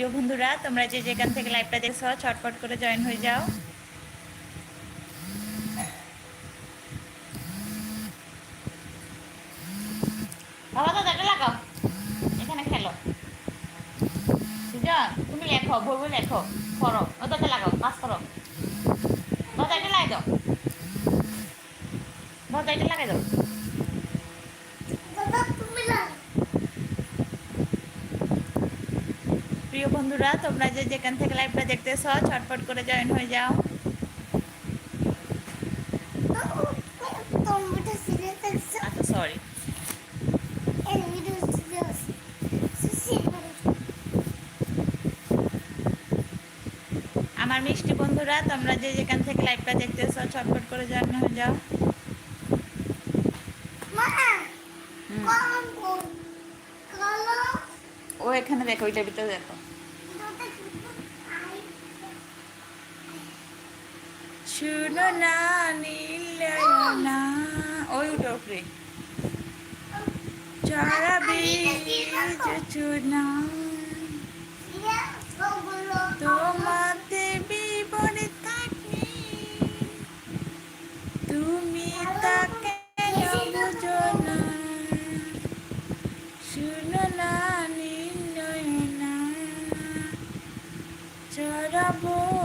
প্রিয় বন্ধুরা, তোমরা যে যেখান থেকে লাইভটা দেখছ, ছটফট করে জয়েন হয়ে যাও। বাবা দেখা লাগাও। এখানে খেলো। সুজন, তুমি লেখো বই লেখো। করো। ওদেরকে লাগাও পাস করো। দরজাটা লাগাই দাও। দরজাটা লাগাই দাও প্রিয় বন্ধুরা, তোমরা যে যেখান থেকে লাইভটা দেখতেছ, ছটফট করে জয়েন হয়ে যাও। আচ্ছা সরি আমার মিষ্টি বন্ধুরা, তোমরা যে যেখান থেকে লাইভটা দেখতেছ, ছটফট করে জয়েন হয়ে যাও। ও এখানে দেখো, ওইটার ভিতরে দেখো। শুনো না নীল না ওই উঠে উপরে। চড়াবি কিছু না তোমাতে বিপরীত trouble.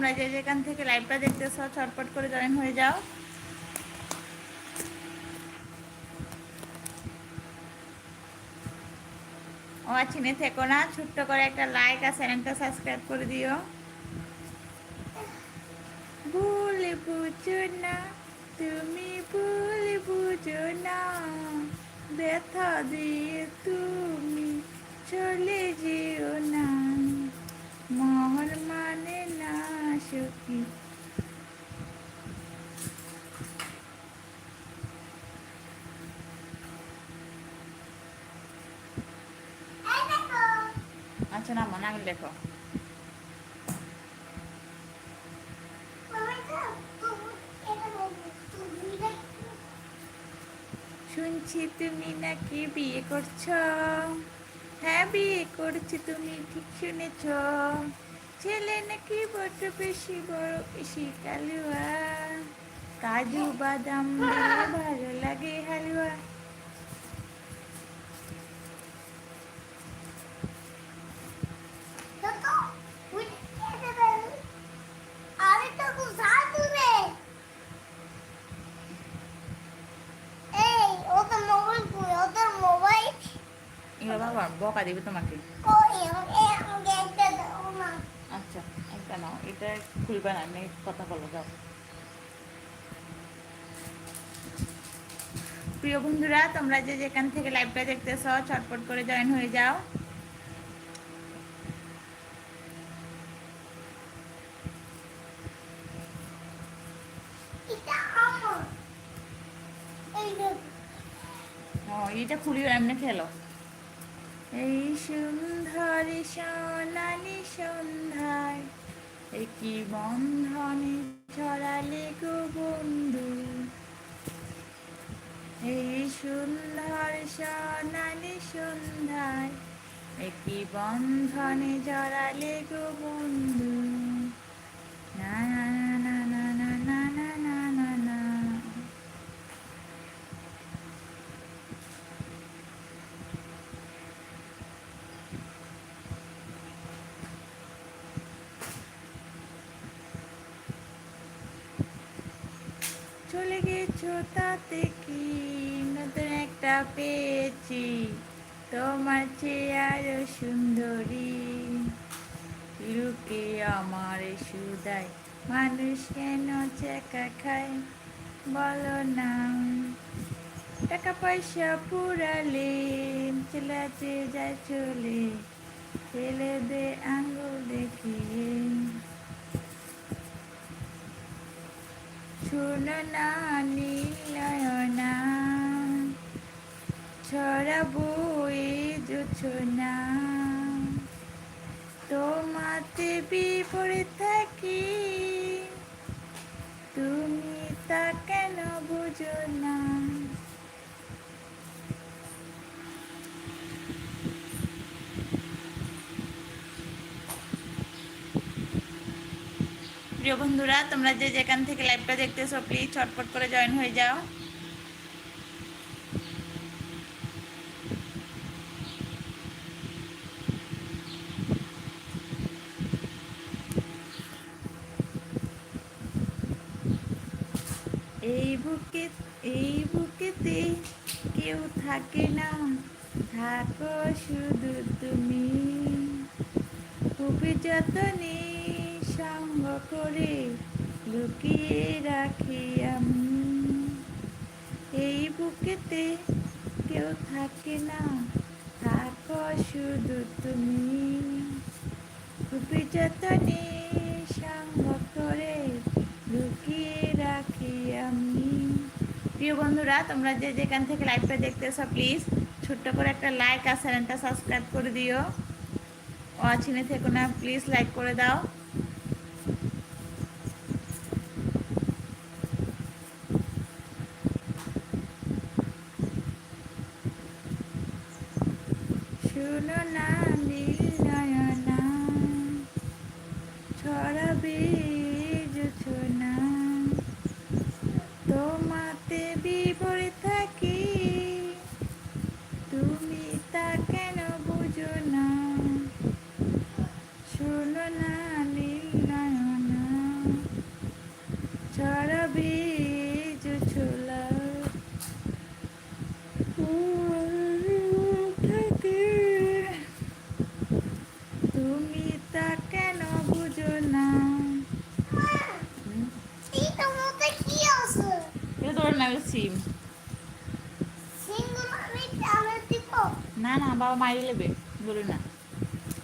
তোমরা যে যেখান থেকে লাইভটা দেখতেছ ছটপট করে জয়েন হয়ে যাও। ও চিনে থেকো না, ছোট্ট করে একটা লাইক আর চ্যানেলটা সাবস্ক্রাইব করে দিও। ভুলে বুঝো না, তুমি ভুলে বুঝো না। ব্যথা দিয়ে তুমি চলে যেও না। সখী আচ্ছা না মনে দেখো শুনছি তুমি নাকি বিয়ে করছ। হ্যাঁ বিয়ে করছি, তুমি ঠিক শুনেছ। ছেলে নাকি বড্ড বেশি বড় বেশি কালুয়া। কাজু বাদাম দিলে ভালো লাগে হালুয়া। বাবা বকা দিবে তোমাকে আচ্ছা একটা নাও এটা খুলবে না আমি কথা বলো যাও। প্রিয় বন্ধুরা, তোমরা যে যেখান থেকে লাইভটা দেখতেছ ছটপট করে জয়েন হয়ে যাও। ও এটা খুলি এমনি খেলো। এই সুন্দরী সোনালি সন্ধ্যায় একই বন্ধনে ছড়ালে গো বন্ধু। এই সুন্দর সোনালি সন্ধ্যায় একই বন্ধনে জড়ালে গো গেছো তাতে কি নতুন একটা পেয়েছি? তোমার চেয়ে আরও সুন্দরী। লুকে আমার সুদায়, মানুষ কেন চেকা খায়? বলো না। টাকা পয়সা পুরালে চলাতে যায় চলে। ফেলে দে আঙ্গুল দেখিয়ে শোনো না নীলয়না ছড়াবো এই না তোমাতে বিপরে থাকি তুমি তা কেন বুঝো না? প্রিয় বন্ধুরা, তোমরা যে যেখান থেকে লাইভটা দেখতেছো প্লিজ ছটপট করে জয়েন হয়ে যাও। এই বুকে, এই বুকেতে কেউ থাকে না। থাকো শুধু তুমি। খুবই যতনে করে লুকিয়ে রাখি আমি। এই বুকেতে কেউ থাকে না, থাকো শুধু তুমি। খুবই যতনে করে লুকিয়ে রাখি আমি। প্রিয় বন্ধুরা, তোমরা যে যেখান থেকে লাইভটা দেখতেছো প্লিজ ছোট্ট করে একটা লাইক আর চ্যানেলটা সাবস্ক্রাইব করে দিও। অচিনে থেকো না প্লিজ লাইক করে দাও শুনো না নীল নয়না ছড়াবে জোছনা তোমাতে বিপরীত থাকি তুমি তা কেন বুঝো না শুনো না নীল নয়না ছড়াবে জোছলা থাকে তুমি তা কেন বুঝো না এইটার মধ্যে কি আছে? এটা তোর নাম সিম সিঙ্গুর আমি চালে দিব। না না বাবা মারি নেবে বলো না।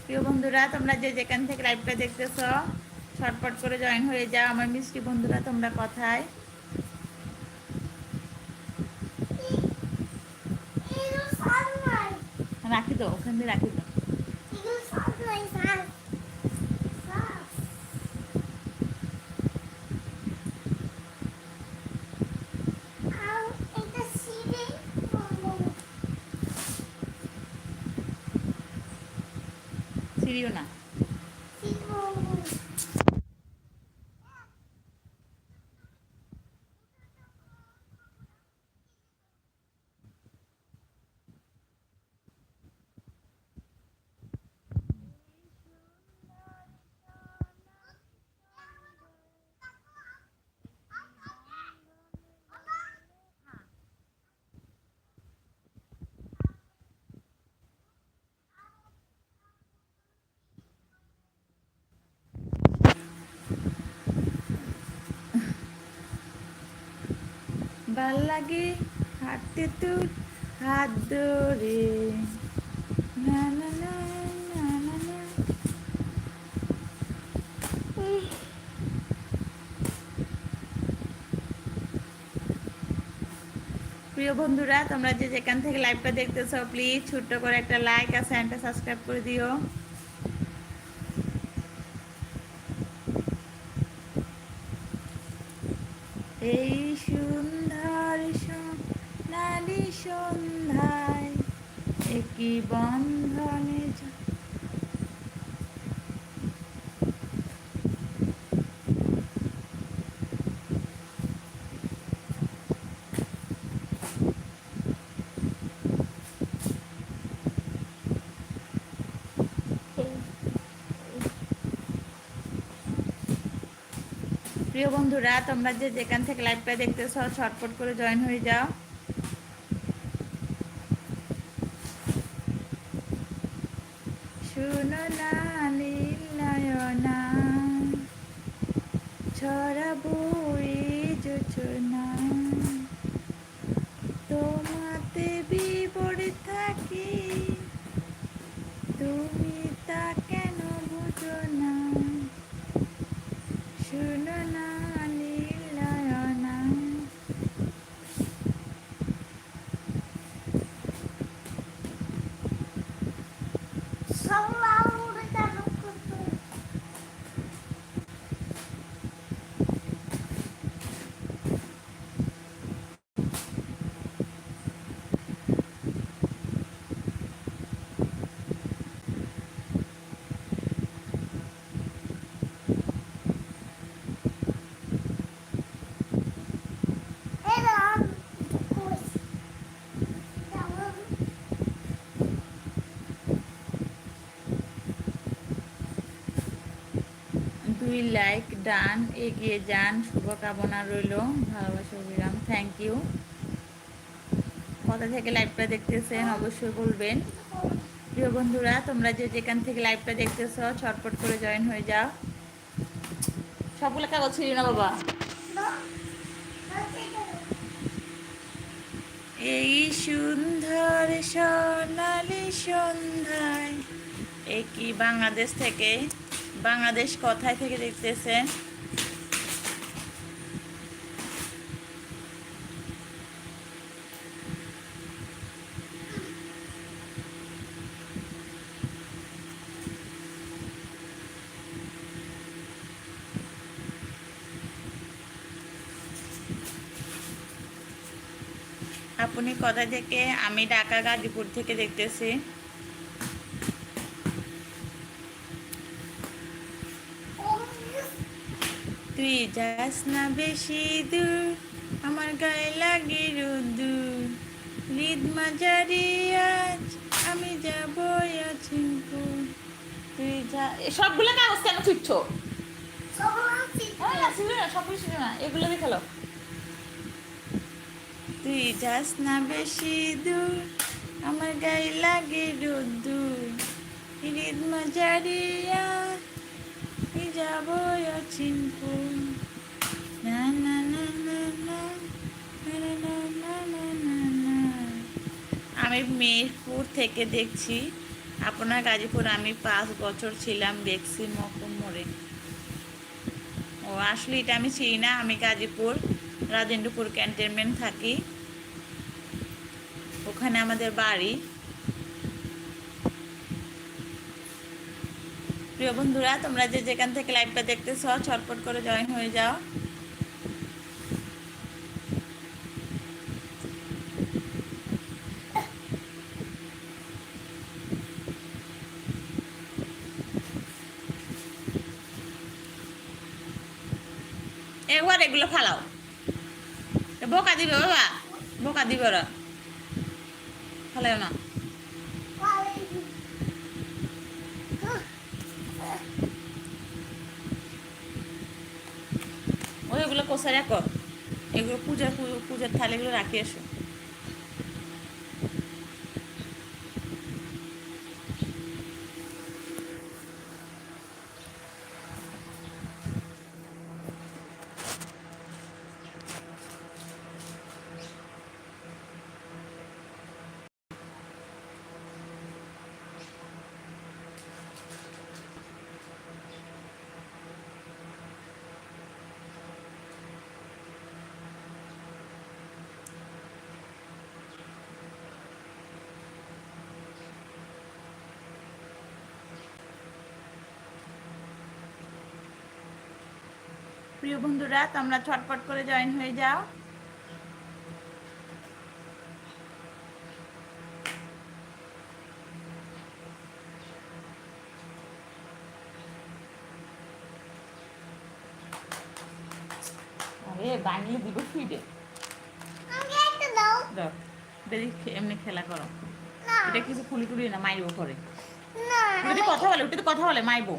প্রিয় বন্ধুরা তোমরা যে যেখান থেকে লাইভটা দেখতেছ ছটপট করে জয়েন হয়ে যাও। আমার মিষ্টি বন্ধুরা তোমরা কথায়? রাখি তো ওখান দিয়ে রাখি তো এগুলো sunlight, sun. Sun. আর এটা সিঁড়ি বন্ধ। সিঁড়িও না সিঁড়ি বন্ধ। ভালো লাগে হাঁটতে তোর হাত ধরে। প্রিয় বন্ধুরা, তোমরা যে যেখান থেকে লাইভটা দেখতেছো প্লিজ ছোট্ট করে একটা লাইক আর চ্যানেলটা সাবস্ক্রাইব করে দিও। এই একই বন্ধনে প্রিয় বন্ধুরা, তোমরা যে যেখান থেকে লাইভটা দেখতেছো ছটপট করে জয়েন হয়ে যাও। তোমাতে বিপরীত থাকি। তুমি তা কেন বুঝো না? শুনো না নীল নয়না দুই লাইক ডান এগিয়ে যান। শুভকামনা রইল। ভালোবাসা অবিরাম থ্যাংক ইউ কোথা থেকে লাইভটা দেখতেছেন অবশ্যই বলবেন। প্রিয় বন্ধুরা, তোমরা যে যেখান থেকে লাইভটা দেখতেছো, ছটপট করে জয়েন হয়ে যাও। সবগুলো কাগজ ছিল না বাবা. এই সুন্দর সোনালি সন্ধ্যায় এ কি বাংলাদেশ থেকে বাংলাদেশ কোথায় থেকে দেখতেছেন আপনি কোথা থেকে? আমি ঢাকা গাজীপুর থেকে দেখতেছি। তুই যাস না বেশি দূর, আমার গায়ে লাগে রোদুর লিদ মাজারি আজ আমি যাব অচিনপুর তুই যা সবগুলো কাগজ কেন ছুটছ? হ্যাঁ তুই যাস না বেশি দূর, আমার গায়ে লাগে রোদুর লিদ মাজারি আজ যাব চিনপুর না না না না না আমি মেহেরপুর থেকে দেখছি আপনার গাজীপুর আমি পাঁচ বছর ছিলাম দেখছি মকুমরে ও আসলে এটা আমি চিনি না আমি গাজীপুর রাজেন্দ্রপুর ক্যান্টনমেন্ট থাকি ওখানে আমাদের বাড়ি প্রিয় বন্ধুরা, তোমরা যে যেখান থেকে লাইভটা দেখতেছ ছটপট করে জয়েন হয়ে যাও। একবার এগুলো ফালাও। বোকা দিবে বাবা, বোকা দিবে ওরা। ফালাও না। গোছায় রাখো এগুলো পূজা পূজার থালেগুলো রাখি এসো প্রিয় বন্ধুরা তোমরা ছটপট করে জয়েন হয়ে যাও। আরে বাঙালি দিব ফিডে। দেখ দেখি এমনি খেলা করো। এটা কিছু খুলি টুলি না মাইবো করে কথা বলে তো কথা বলে মাইবো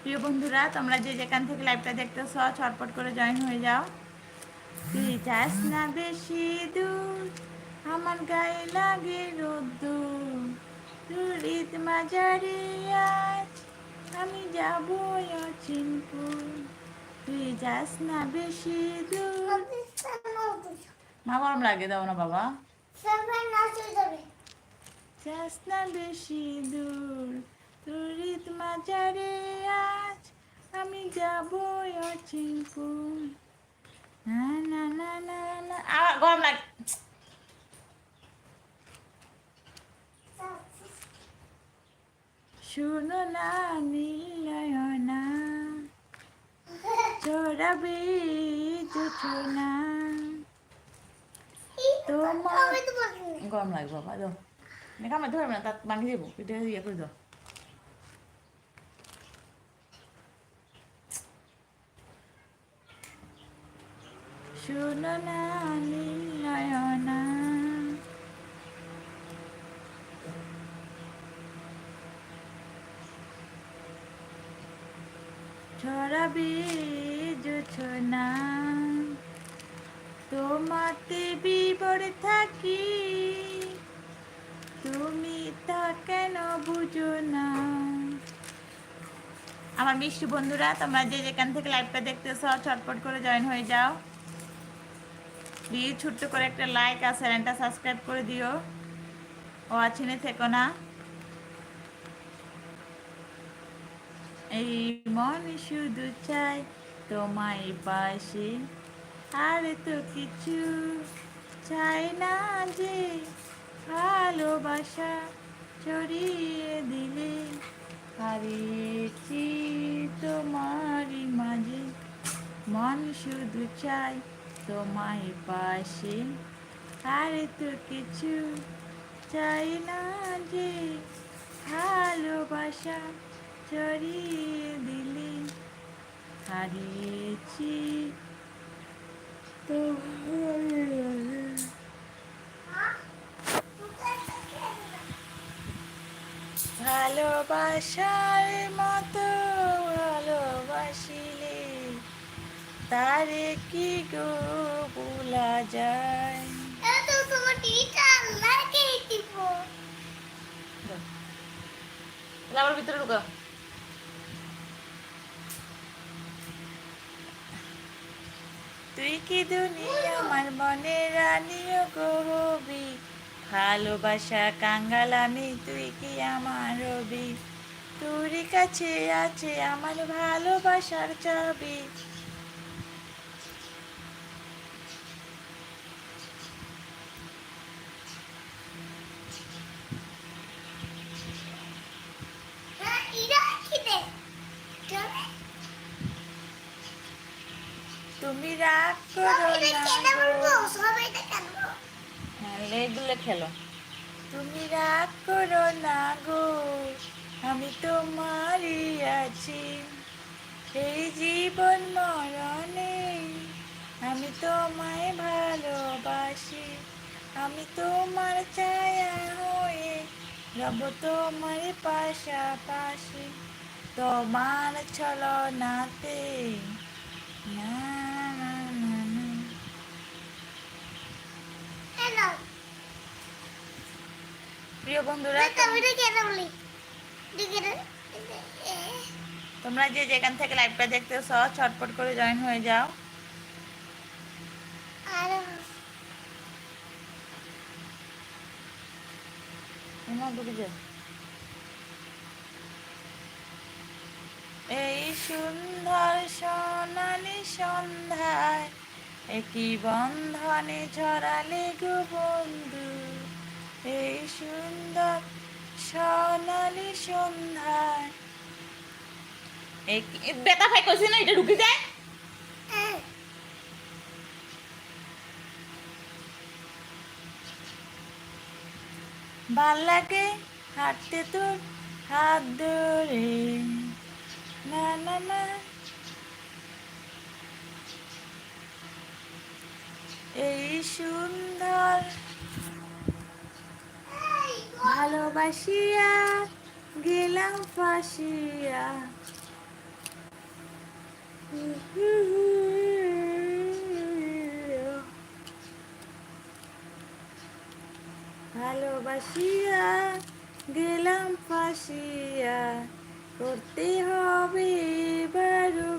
প্রিয় বন্ধুরা তোমরা যে যেখান থেকে লাইভটা দেখতেছ ছটপট করে জয়েন হয়ে যাও। তুই যাস না বেশি দূর আমার গায়ে লাগে রোদ্দুর। ঈদ মাজারে আজ আমি যাব অচিনপুর। তুই যাস না বেশি দূর। মা গরম লাগে দাও না বাবা। যাস না বেশি দূর। তোর ঈদ মাজারে আজ আমি যাব অচিনপুর। না না না না না। গরম লাগে শুনো না নীলয়না চড়াবে তোমার গরম লাগে বাবা, দাও। দেখা আমার ধরবে না তার ভাঙি দেবো। এটা ইয়ে করে দাও। শুনো না নীলয়না ছড়াবে যোছনা তোমাতে বিবর থাকি, তুমি তা কেন বুঝো না? আমার মিষ্টি বন্ধুরা, তোমরা যে যেখান থেকে লাইভটা দেখতেছ ছটপট করে জয়েন হয়ে যাও। প্লিজ ছোট্ট করে একটা লাইক আর চ্যানেলটা সাবস্ক্রাইব করে দিও। ও আছিনে থেকো না। এই মন শুধু চাই তোমায় পাশে, আর তো কিছু চাই না যে ভালোবাসা ছড়িয়ে দিলে। হারিয়েছি তোমারই মাঝে, মন শুধু চাই তোমায় পাশে আর তো কিছু চাই না যে ভালোবাসা ছড়িয়ে দিলে হারিয়েছি। তোমার ভালোবাসার মতো তারে কি গো ভোলা যায়? ভিতরে ঢুকো। তুই কি দুনিয়া আমার মনে রানিও গো হবি ভালোবাসা কাঙ্গাল আমি তুই কি আমার রবি? তোর কাছে আছে আমার ভালোবাসার চাবি হ্যাঁ ইরা কি দে চলে তুমি রাগ করো সবাই না কেন গো। বলব সবাই কেন এগুলো খেলো। তুমি রাগ করো না গো আমি তোমারই আছি। এই জীবন মরণে আমি তোমায় ভালোবাসি। আমি তোমার ছায়া হয়ে রব তোমার পাশাপাশি। তোমার ছলনাতে না না না না। হ্যালো প্রিয় বন্ধুরা তোমরা যে যেখান থেকে লাইভটা দেখতেছ ছটপট করে জয়েন হয়ে যাও। এই সুন্দর সোনালি সন্ধ্যায় একই বন্ধনে ছড়ালে গো বন্ধু। এই সুন্দর সোনালি সন্ধ্যায় বেটা ভাই কইছি না, এটা ঢুকে যায়? ভালো লাগে হাঁটতে তোর হাত ধরে। না না না। এই সুন্দর ভালোবাসিয়া গেলাম ফাঁসিয়া। ভালোবাসিয়া গেলাম ফাঁসিয়া করতে হবে এবারও